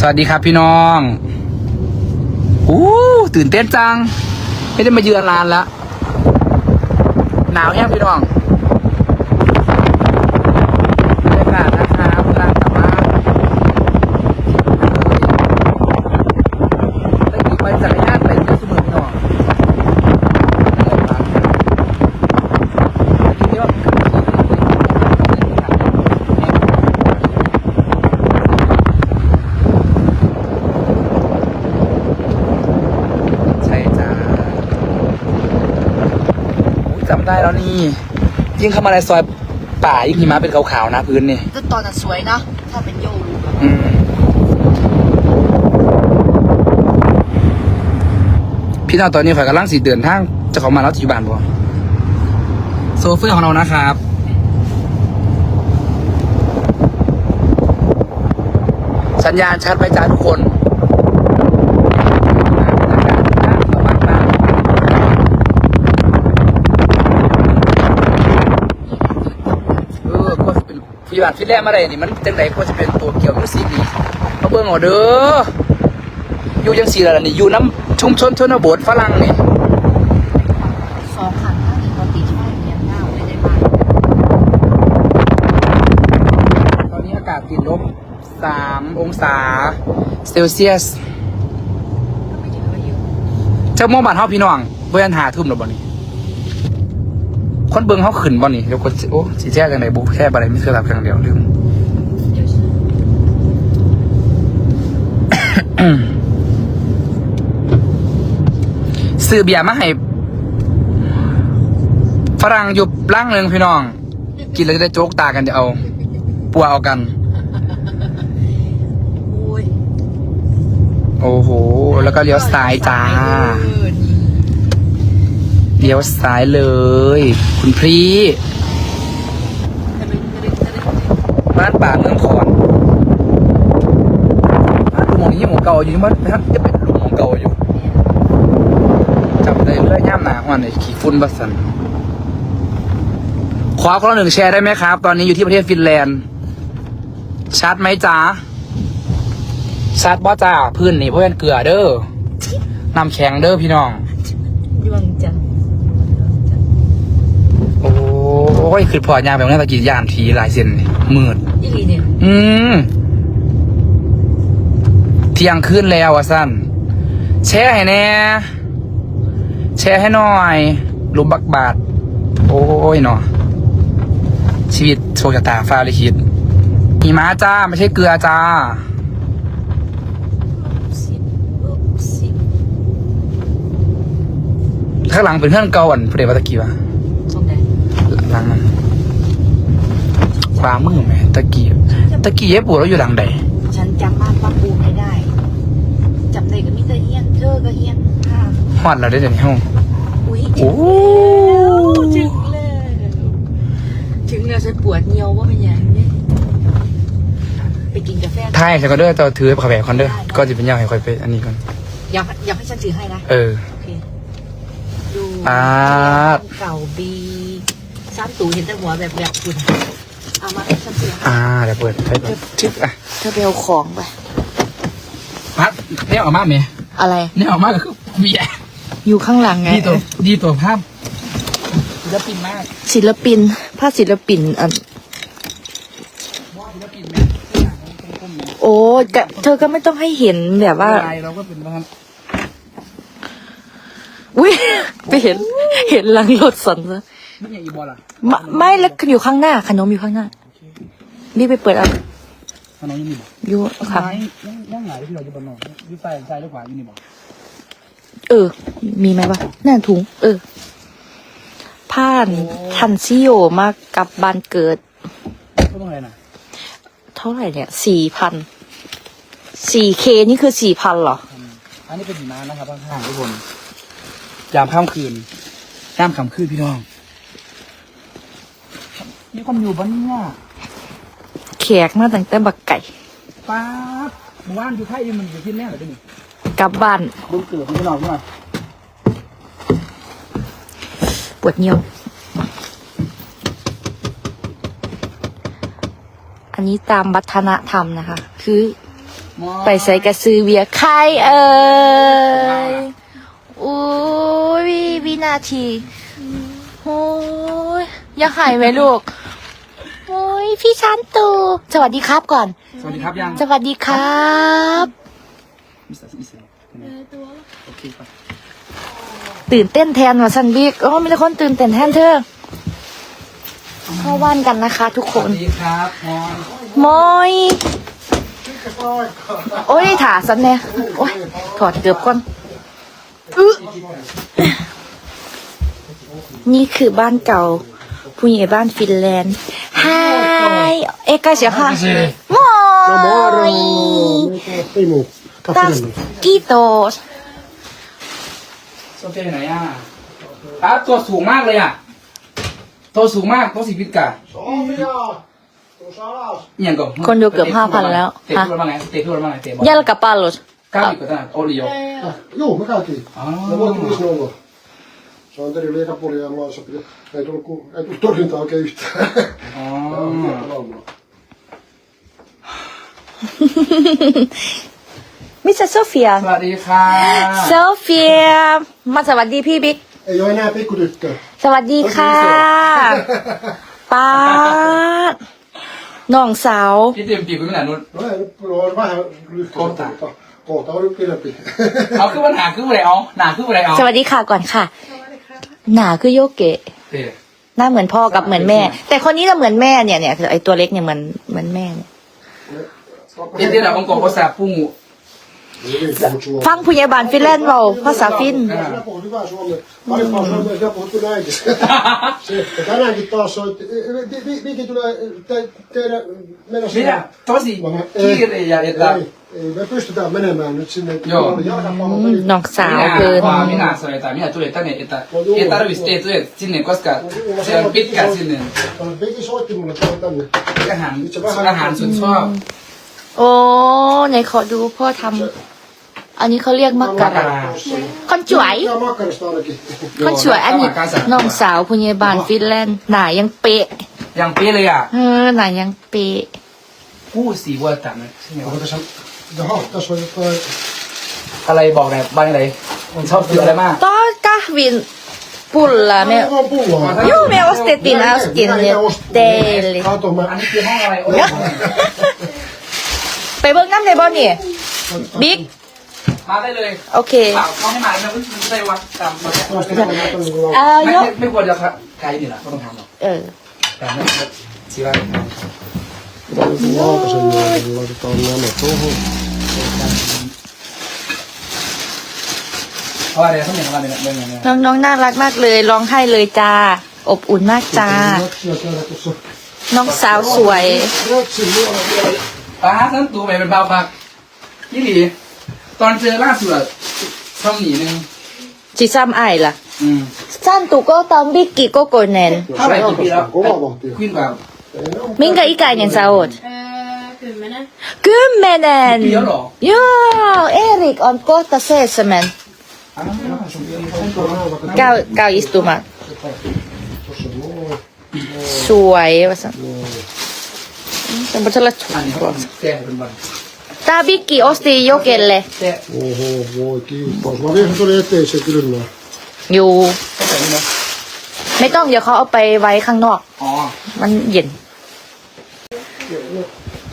สวัสดีครับพี่น้องอู้ตื่นเต้นจัง ไม่ได้มาเยือนร้านแล้ว หนาวยังพี่น้องบรรยากาศนะครับร้านกลับบ้านได้ขี่ไปจักรยานไปเที่ยวเสมอพี่น้องเหนื่อยมากอันนี้เรียกว่าขับขี่ ใช่จ้าโอ้ยจำได้แล้วนี่ ยิ่ งเข้ามาในซอยป่ายิ่งหิมะเป็นขาวๆนะพื้นนี่ก็ตอนนั้นสวยนะถ้าเป็นโยรูอะอืมพี่น้องตอนนี้ข่อยกำลังสีเดินทางจะเข้ามาแล้วจะอยู่บ้านบ่โซเฟอร์ของเรานะครับสัญญาณชัดไหมจ้าทุกคน เออ ก็เป็นผู้ใหญ่บ้านฟิตแลนด์มาได้นี่มันจังไดก็จะเป็นตัวเกี่ยวมิวสิกนี่มาเบิ่งเอาเด้ออยู่จังซี่ล่ะนี่อยู่น้ำชุมชนชนบทฝรั่งนี่สองขันถ้ามีคนติดไฟเนี่ยหน้าไม่ได้บ้านตอนนี้อากาศติดลบ3องศาเซลเซียส ก็ไม่ถือว่าเยอะเจ้าโมงบ้านเฮาพี่น้องบ่ยันหาทุ่มแล้วบ่นี่ คนเบิ่งเฮาขึ้นบ่นี่เดี๋ยวกดโอ้สิแจ้จังไดบ่แค่บ่ได้มีโทรศัพท์เครื่องเดียวลืมเดี๋ยวฉันซื้อเบียร์มาให้ฝรั่งอยู่ร่างหนึ่งพี่น้อง กินแล้วจะได้โจกตากันจะเอา ปัวเอากัน โอ้ยโอ้โห แล้วก็เลี้ยวซ้ายจ้าเลี้ยวซ้ายเลย คุณพี่บ้านป่าเมืองคอนบ้านลุงหมองนี้หมองเก่าอยู่ที่มันนะครับจะเป็นลุงหมองเก่าอยู่จำได้เลยย่ามหนาวันไอ้ขี่ฝุ่นบัสันขอคนละหนึ่งแชร์ได้ไหมครับ ตอนนี้อยู่ที่ประเทศฟินแลนด์ชัดไหมจ๊ะชัดบ่จ้าพื้นนี่เพราะเป็นเกลือเด้อน้ำแข็งเด้อพี่น้อง ยวงจันทร์ โอ้ยคือพอยางแบบนี้ตะกี้ย่านทีหลายเส้นนี่มืดยี่ลีเนี่ยอืม เที่ยงคืนแล้วอะสั้นแชร์ให้แน่แชร์ให้หน่อยลุมบักบาท โอ้ยเนาะชีวิตโชคชะตาฟ้าลิขิตหิมะจ้า ไม่ใช่เกลือจ้า สิบอุ๊บสิบข้างหลังเป็นเพื่อนเก่าอันพระเดชวัตะกี้วะตรงไหน หลังนั้นขวามือไหมตะกี้ตะกี้เย็บปวดแล้วอยู่หลังใดฉันจำบ้านป้าปูไม่ได้จำได้ก็มิเตอร์เฮียนเธอก็เฮียนค่ะฮอดเราได้เดี๋ยวนี้ห้องอุ้ยโอ้ถึงแล้วถึงแล้วฉันปวดเนียวว่าเป็นยังไงไปกินกาแฟท้ายฉันก็เด้อต่อถือขอแบบคอนเด้อก็จะเป็นยาวให้คอยไปอันนี้ก่อนอยากอยากให้ฉันถือให้นะเออโอเคดูอ่าเก่าบี ซ้ำตู่เห็นแต่หัวแบบแบบคุณเอามาให้ฉันถือให้อ่าเดี๋ยวเปิดไปก่อนชึบอะเธอไปเอาของไปพัดเนี่ยออกมาไหมอะไร เนี่ยออกมาก็คือเบียร์อยู่ข้างหลังไงดีตัวดีตัวภาพศิลปินมาก ศิลปินภาพศิลปินอันว่าศิลปินไหมโอ้ยกะเธอก็ไม่ต้องให้เห็นแบบว่าลายเราก็เป็นบ้านอุ้ยไปเห็นเห็นหลังรถสันซะ นี่อย่างอีบอลล่ะไม่ไม่แล้วอยู่ข้างหน้า ขนมอยู่ข้างหน้ารีบไปเปิดเอาขนมยังมีบอกอยู่ค่ะไม้ยังยังไหนที่เราจะบนนอกยูใส่ใส่หรือขวาอยู่นี่บอกเออ มีไหมวะน่าถุง เออผ่านทันซิโอมากกับบ้านเกิดก็ต้องอะไรนะเท่าไหร่เนี่ยสี่พันสี่เคนี่คือสี่พันเหรอ อันนี้เป็นหิมะนะครับข้างๆทุกคนยามค่ำคืนยามค่ำคืนพี่น้อง มีคนอยู่บ้านเนี่ยแขกมาตั้งแต่บักไก่ป๊าบหมู่บ้านอยู่ไทยมันอยู่ที่แน่เหรอเดี๋ยวนี้กลับบ้านเบิ้งเกิดพี่น้องพี่น้องปวดเยี่ยว อันนี้ตามวัฒนธรรมนะคะ คือ ไปใส่กระซื้อเบียร์ใครเอ่ยอุ้ยวินาทีโอ้ยอยังหายไหมลูก โอ้ยพี่ชันตูสวัสดีครับก่อน สวัสดีครับยังสวัสดีครับมิสเตอร์มิสเตอร์โอเคครับตื่นเต้นแทนว่ะซันบิ๊กโอ้มีแต่คนตื่นเต้นแทนเธอเข้าบ้านกันนะคะ ทุกสควัน สดีครับมอนมอยโอ้ยถาสันเนี่ยโอ้ยถอดเกือบก่อนอึ๊ะนี่คือบ้านเก่า ผู้ใหญ่บ้านฟินแลนด์ไฮเอกาเสียค่ะมอย Ei muu. ตัส Katselen. กีโตสโซเฟียอยู่ไหนอะอะตัวสูงมากเลยอะ ตัวสูงมากตัวสีพิษกะ Sofia! Tuossa alas. อหย่างกับคนดูเกือบ5,000แล้วเตะพูดว่าไงเตะพูดว่าไงเตะบอลยัลกับปาลสก้าวอีกกว่าตั้งโอริโอ Ja, Joo, me käytiin. Aa. Me voitiin 5-0. Se on Teri liikapuoli ja maassa piti. Ei tullut, ku, ei tullut torjuntaa oikein yhtään. อ๋อ Ja on hieno laumalla. มิสเตอร์โซเฟียสวัสดีค่ะโซเฟียมาสวัสดีพี่บิ๊ก Ei ole enää pikkutyttöä. สวัสดีค่ะป้าดน้องสาว พี่เตรียมปีกไว้ไม่นานนู้น No ei, nyt on vähän lyhkäistä, Kohta. mutta kohta on nyt pidempi. เอาขึ้นปัญหาขึ้นอะไรเอาหนาขึ้นอะไรเอาสวัสดีค่ะก่อนค่ะ หนาคือโยเกะเตะหน้าเหมือนพ่อกับเหมือนแม่ แต่คนนี้จะเหมือนแม่เนี่ยเนี่ยคือไอตัวเล็กเนี่ยเหมือนเหมือนแม่เนี่ยเอ็นเดียร์องกภาษาปุ้ง Niin, puhut suomea. ฟังผู้ใหญ่บ้านฟินแลนด์เราภาษาฟิน Sinä puhut hyvää suomea. Parempaa suomea, sinä puhut kyllä äitis. Se, ja tänäänkin taas soitti. Vi- vi- Viki tulee te, teidän mennä นี่อะตัวสี Mä mä- ที่เรียนเอ็ดละ ei, ei, me pystytään menemään nyt sinne. Joo. Tuolla on jalkapallopeli. น้องสาว minä เกิน vaan minä sanoin että minä tulin tänne että ei tarvitse tehdä sinne koska se on pitkä sinne Viki soitti mulle tuolla tänne. อาหารอาหารสุดชอบโอ้ไหนขอดูพ่อทำอันนี้เขาเรียกมักกะระคนสวย Tää makkarista ainakin. คนสวยอันนี้น้องสาวผู้ใหญ่บ้านฟินแลนด์หนายังเป๊ะยังเป๊ะเลยอะเออหนายังเป๊ะผู้สีวัวตัดนะใช่ไหม Onko tässä... Jaha, tässä on jotain... อะไรบอกหน่อยบ้างอะไรชอบกินอะไรมาก ต้อนกะวินปุลละแม่ Aivan pulloa. Joo, me ostettiin äsken Mä niitä ostin. teille. Kato, อัน mä... นี้คือห้องอะไรโอ้ยไปเบิ่งน้ำในบ่เนี่ยบิ๊กมาได้เลยโอเคเปล่าเขาให้มาแล้วมันได้วัดตามมา Ostin tänne jotain niin kuin เอ่อไม่ยกไม่ควรจะไกลนี่แหละก็ต้องทำหรอกเออแต่ไม่ชีวะ lautasen juonen, laitetaan nämä tuohon. เพราะอะไรเขาอย่างอะไรเนี่ยเนี่ยเนี่ยน้องๆน่ารักมากเลยร้องไห้เลยจ้า อบอุ่นมากจ้า Ratsia käydä tuossa. น้องสาวสวย Ratsin luona vielä. ป้าทั้งตัวไปเป็นเบาพักยี่หลีตอนเจอล่าสุดอะช่องหนีนึงสิซ้ำไอายล่ะอืมสั้นตุก็ตอมบิ๊กกี้ก็โกแนน Jos เท่าไหร่ se กี่ปีแล้ว jalkasta on kova vauhtia. ขึ้นแบบ Ei ne on มิงกับอีกายเนี่ยสาวด Öö, kymmenen. กึมเม นนปีแล้วเหรอ joo Erik on kohta seitsemän อ้าว Tuossa เก้าเก้าอิสตุมา noin. สวยว่าสันแต่บัตรละชุอันนี้เขาแก้เป็นวันตาบิ๊กกี้ออสติโยเกนเลยแก้ Oho, voi kiitos. Mä vien tuli eteen se kylmää. อยู่ก็แต่นี่นะไม่ต้องเดี๋ยวเขาเอาไปไว้ข้างนอก อ๋อ มันเย็น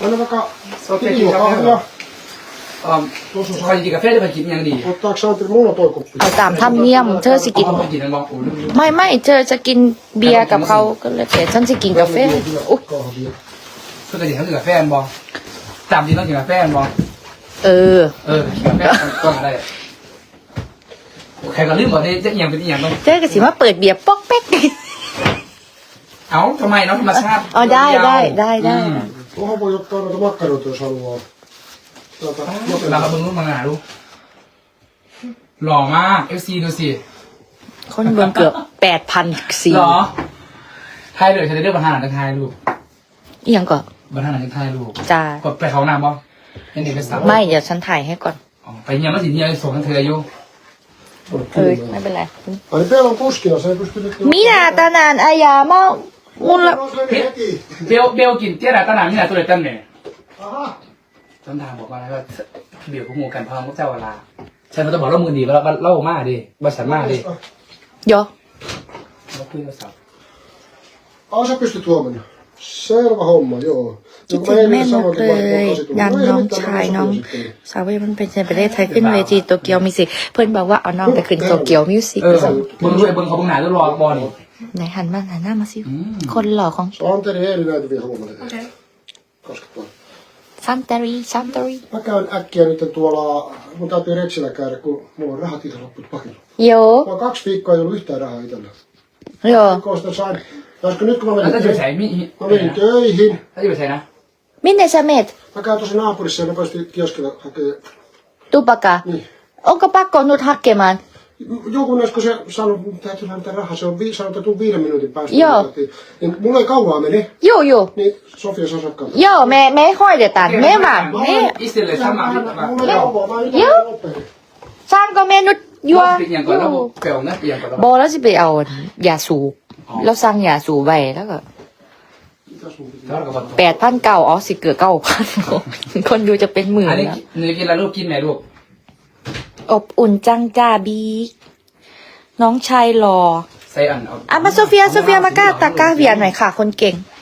Anna vaikka Sote Timo kahvia. อ่าใครกินกาแฟได้ไปกินยังดี Ottaako Santeri mulla toi koppi? เอาตามธรรมเนียม เธอสิกินเอาไปกินแล้วบอกโอ้ลูกไม่ไม่เธอจะกินเบียร์กับเขาก็เลยแต่ฉันจะกินกาแฟอุ๊ย Kahvia. ปกติเขากินกาแฟบอตามจริงต้องกินกาแฟบอเออ เออกินกาแฟก็มาได้ใครก็ลืมบอกได้จะอย่างเป็นอย่างต้อง เธอก็สิมาเปิดเบียร์ป๊อกแป๊ก เอ้าทำไมเนาะธรรมชาติอ๋อได้ได้ได้ได้ อืม Tuohon voi ottaa noita makkaroita, jos haluaa. Tuota, เวลาเราเบิ่งรูปมังงะลูกหล่อมากเอฟซีดูสิ คนเบืองเกือบแปดพันสี่หรอไทยเลยใช้ได้เรื่องบรรทัดจะไทยลูกอีหยังก่อนบรรทัดจะไทยลูกจ้ากดไปเขานำบ่ยังเด็กไปสาวไม่เดี๋ยวฉันถ่ายให้ก่อน อ๋อไปยังไม่ถึงยังส่งกันเธออายุเออไม่เป็นไร Ai niin teillä on puskina, se ei pysty nyt... มีนาตานานอายาเมา มุลละ Mulla meni heti. เบลเบลกินเตี้ยดาตาหนามีนาตัวเล็กตั้งเนี่ย Aha. ต้องถามบอกว่าอะไรว่าเดี๋ยวพวกงูกันพร้อมก็เจ้าเวลาฉันก็ต้องบอกเล่ามือดีแล้วเล่ามากดิบริษัทมากดิโยเราคุยโทรศัพท์ Ah, sä pystyt huomenna. Selvä homma, joo. คิด No, ถึง eilen แม่นก sanoinkin เล vaikka ย kotoisin tullut. ยัน No, ei น้อง mitään, ชาย mä น้อง sanoin sitten. สาวว่ามันเป็นประเทศไทยขึ้นเวทีโตเกียวมิวสิกเพื่อนบอกว่าเอาน้องไปขึ้นโตเกียวมิวสิกเออเบิ้งด้วยเบิ้งเขาเบิ้งหนาด้วยรอบอลนี่ ไหนหันมาหันหน้ามาสิ คนหล่อของ Santeri eilen näitä vielä huomenna. Okei. Koska tuo. ซันเตอรีซันเตอรี Mä käyn äkkiä nyt tuolla, mun täytyy Retsillä käydä, kun mulla on rahat itse loppunut pakilla. โย Mä oon kaksi viikkoa ei ollut yhtään rahaa itsellä. โย Viikkoa sitä sain. Olisiko nyt kun mä แล้ว menin, ถ้าจะไปใส่ töihin, มิ mä menin töihin. ถ้าจะไปใส่นะ มินเนซาเมด Mä käyn tuossa naapurissa ja nopeasti kioskilla hakee. ตูปากา Niin. โอกป ากกอนุทฮักเกมัน Joku näisikö se sanoi, että täytyy näyttää rahaa, se on vi, sanotaan, että tuu viiden minuutin päästä. Joo. Niin mulla ei kauaa meni, โยโย niin Sofia saa sakkaa. โยแม่แม่ห้อยเดตันแม่มาแม่อิสเลยสามารถ Mulla ei kauaa, mä en Joo. nopeasti. สร้างก็เมนุษยัวเปลี่ยนก่อนแล้วเปลี่ยนนะเปลี่ยนก่อนแล้วบอแล้วสิไปเอายาสูบแล้วสั่งยาสูบไว้แล้วก็ Mitäs mun piti? แล้วก็บอกแปดพันเก้าอ๋อสิเกือเก้าพันคนดูจะเป็นหมื่นอันนี้แล้วเนื้อกินแล้วลูกกินไหมลูก อบอุ่นจังจ้าบีน้องชายหล่อใส่อันเอาอะมาโซเฟียโซเฟียมาก้าตากก้าเวียนหน่อยค่ะ คนเก่งเ